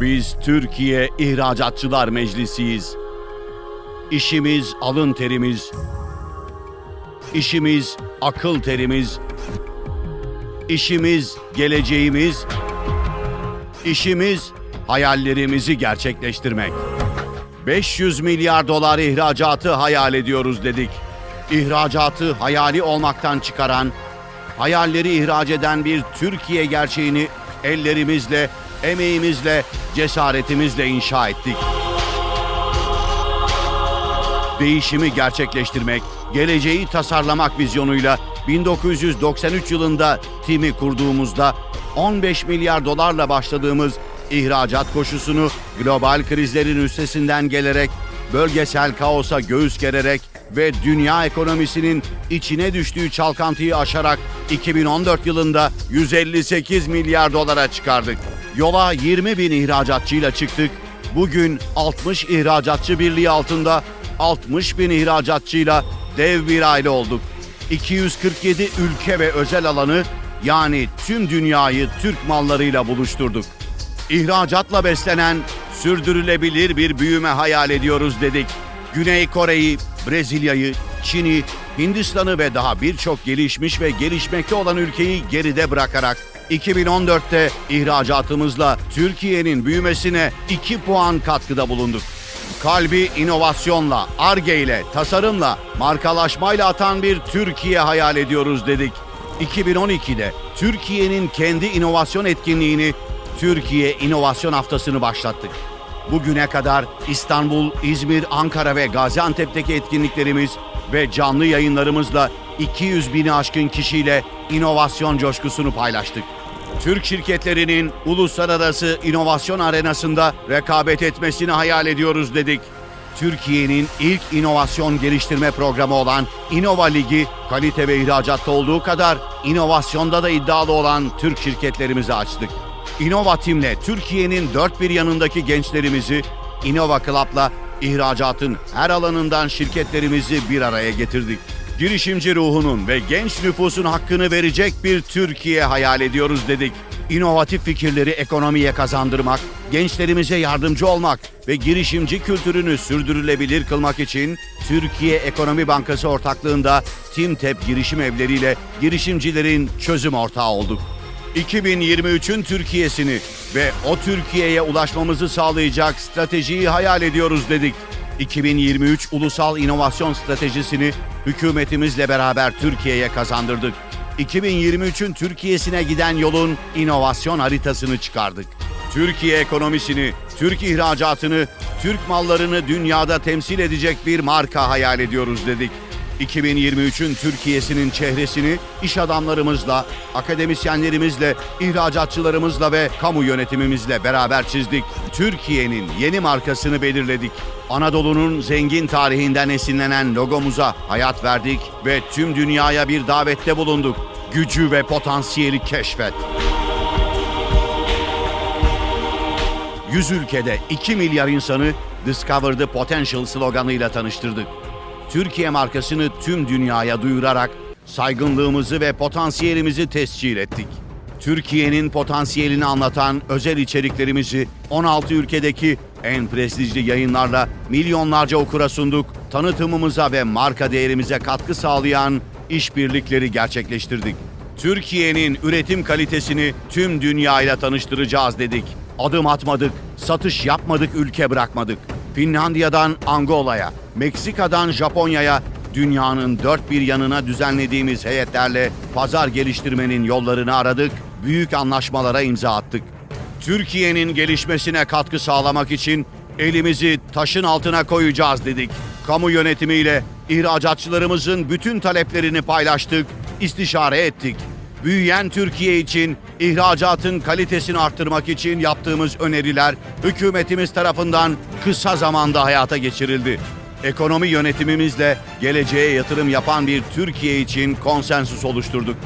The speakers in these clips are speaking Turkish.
Biz Türkiye İhracatçılar Meclisiyiz. İşimiz alın terimiz. İşimiz akıl terimiz. İşimiz geleceğimiz. İşimiz hayallerimizi gerçekleştirmek. 500 milyar dolar ihracatı hayal ediyoruz dedik. İhracatı hayali olmaktan çıkaran, hayalleri ihraç eden bir Türkiye gerçeğini ellerimizle, emeğimizle, cesaretimizle inşa ettik. Değişimi gerçekleştirmek, geleceği tasarlamak vizyonuyla 1993 yılında TİM'i kurduğumuzda 15 milyar dolarla başladığımız ihracat koşusunu global krizlerin üstesinden gelerek, bölgesel kaosa göğüs gererek ve dünya ekonomisinin içine düştüğü çalkantıyı aşarak 2014 yılında 158 milyar dolara çıkardık. Yola 20 bin ihracatçıyla çıktık. Bugün 60 ihracatçı birliği altında 60 bin ihracatçıyla dev bir aile olduk. 247 ülke ve özel alanı yani tüm dünyayı Türk mallarıyla buluşturduk. İhracatla beslenen sürdürülebilir bir büyüme hayal ediyoruz dedik. Güney Kore'yi, Brezilya'yı, Çin'i, Hindistan'ı ve daha birçok gelişmiş ve gelişmekte olan ülkeyi geride bırakarak 2014'te ihracatımızla Türkiye'nin büyümesine 2 puan katkıda bulunduk. Kalbi inovasyonla, arge ile, tasarımla, markalaşmayla atan bir Türkiye hayal ediyoruz dedik. 2012'de Türkiye'nin kendi inovasyon etkinliğini Türkiye İnovasyon Haftası'nı başlattık. Bugüne kadar İstanbul, İzmir, Ankara ve Gaziantep'teki etkinliklerimiz ve canlı yayınlarımızla 200 bini aşkın kişiyle inovasyon coşkusunu paylaştık. Türk şirketlerinin uluslararası inovasyon arenasında rekabet etmesini hayal ediyoruz dedik. Türkiye'nin ilk inovasyon geliştirme programı olan İnova Ligi, kalite ve ihracatta olduğu kadar inovasyonda da iddialı olan Türk şirketlerimizi açtık. İnova Team'le Türkiye'nin dört bir yanındaki gençlerimizi Innova Club'la ihracatın her alanından şirketlerimizi bir araya getirdik. Girişimci ruhunun ve genç nüfusun hakkını verecek bir Türkiye hayal ediyoruz dedik. İnovatif fikirleri ekonomiye kazandırmak, gençlerimize yardımcı olmak ve girişimci kültürünü sürdürülebilir kılmak için Türkiye Ekonomi Bankası ortaklığında TİMTEP girişim evleriyle girişimcilerin çözüm ortağı olduk. 2023'ün Türkiye'sini ve o Türkiye'ye ulaşmamızı sağlayacak stratejiyi hayal ediyoruz dedik. 2023 Ulusal İnovasyon Stratejisini hükümetimizle beraber Türkiye'ye kazandırdık. 2023'ün Türkiye'sine giden yolun inovasyon haritasını çıkardık. Türkiye ekonomisini, Türk ihracatını, Türk mallarını dünyada temsil edecek bir marka hayal ediyoruz dedik. 2023'ün Türkiye'sinin çehresini iş adamlarımızla, akademisyenlerimizle, ihracatçılarımızla ve kamu yönetimimizle beraber çizdik. Türkiye'nin yeni markasını belirledik. Anadolu'nun zengin tarihinden esinlenen logomuza hayat verdik ve tüm dünyaya bir davette bulunduk. Gücü ve potansiyeli keşfet. 100 ülkede 2 milyar insanı Discover the Potential sloganıyla tanıştırdık. Türkiye markasını tüm dünyaya duyurarak saygınlığımızı ve potansiyelimizi tescil ettik. Türkiye'nin potansiyelini anlatan özel içeriklerimizi 16 ülkedeki en prestijli yayınlarla milyonlarca okura sunduk. Tanıtımımıza ve marka değerimize katkı sağlayan işbirlikleri gerçekleştirdik. Türkiye'nin üretim kalitesini tüm dünyayla tanıştıracağız dedik. Adım atmadık, satış yapmadık, ülke bırakmadık. Finlandiya'dan Angola'ya, Meksika'dan Japonya'ya, dünyanın dört bir yanına düzenlediğimiz heyetlerle pazar geliştirmenin yollarını aradık, büyük anlaşmalara imza attık. Türkiye'nin gelişmesine katkı sağlamak için elimizi taşın altına koyacağız dedik. Kamu yönetimiyle ihracatçılarımızın bütün taleplerini paylaştık, istişare ettik. Büyüyen Türkiye için ihracatın kalitesini arttırmak için yaptığımız öneriler hükümetimiz tarafından kısa zamanda hayata geçirildi. Ekonomi yönetimimizle geleceğe yatırım yapan bir Türkiye için konsensus oluşturduk.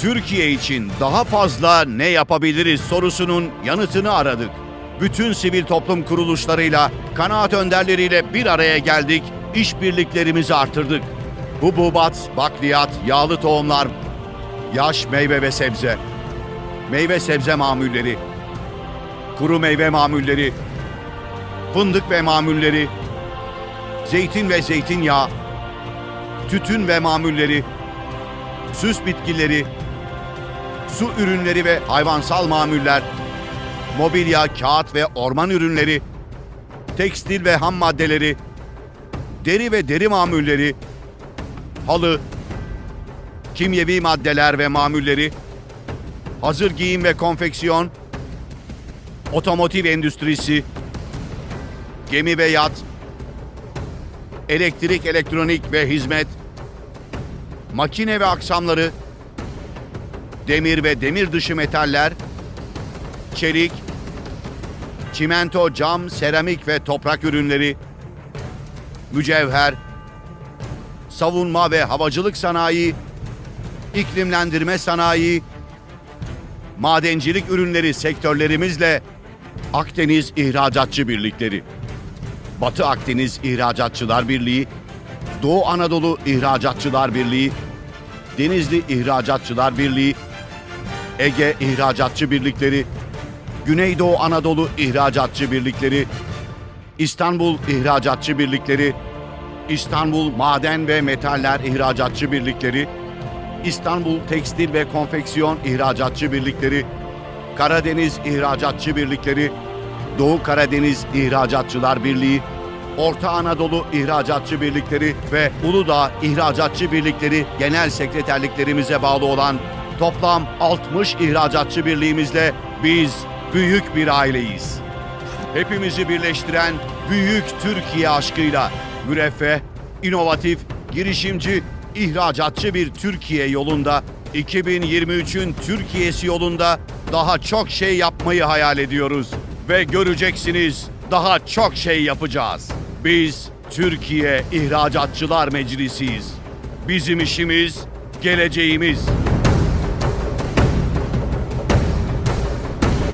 Türkiye için daha fazla ne yapabiliriz sorusunun yanıtını aradık. Bütün sivil toplum kuruluşlarıyla, kanaat önderleriyle bir araya geldik, işbirliklerimizi artırdık. Hububat, bakliyat, yağlı tohumlar, yaş meyve ve sebze, meyve sebze mamulleri, kuru meyve mamulleri, fındık ve mamulleri, zeytin ve zeytinyağı, tütün ve mamulleri, süs bitkileri, su ürünleri ve hayvansal mamuller, mobilya, kağıt ve orman ürünleri, tekstil ve ham maddeleri, deri ve deri mamulleri, halı, kimyevi maddeler ve mamulleri, hazır giyim ve konfeksiyon, otomotiv endüstrisi, gemi ve yat, elektrik, elektronik ve hizmet, makine ve aksamları, demir ve demir dışı metaller, çelik, çimento, cam, seramik ve toprak ürünleri, mücevher, savunma ve havacılık sanayi, iklimlendirme sanayi, madencilik ürünleri sektörlerimizle Akdeniz İhracatçı Birlikleri, Batı Akdeniz İhracatçılar Birliği, Doğu Anadolu İhracatçılar Birliği, Denizli İhracatçılar Birliği, Ege İhracatçı Birlikleri, Güneydoğu Anadolu İhracatçı Birlikleri, İstanbul İhracatçı Birlikleri, İstanbul Maden ve Metaller İhracatçı Birlikleri, İstanbul Tekstil ve Konfeksiyon İhracatçı Birlikleri, Karadeniz İhracatçı Birlikleri, Doğu Karadeniz İhracatçılar Birliği, Orta Anadolu İhracatçı Birlikleri ve Uludağ İhracatçı Birlikleri genel sekreterliklerimize bağlı olan toplam 60 İhracatçı Birliğimizle biz büyük bir aileyiz. Hepimizi birleştiren büyük Türkiye aşkıyla müreffeh, inovatif, girişimci, ihracatçı bir Türkiye yolunda 2023'ün Türkiye'si yolunda daha çok şey yapmayı hayal ediyoruz ve göreceksiniz daha çok şey yapacağız. Biz Türkiye İhracatçılar Meclisiyiz. Bizim işimiz geleceğimiz.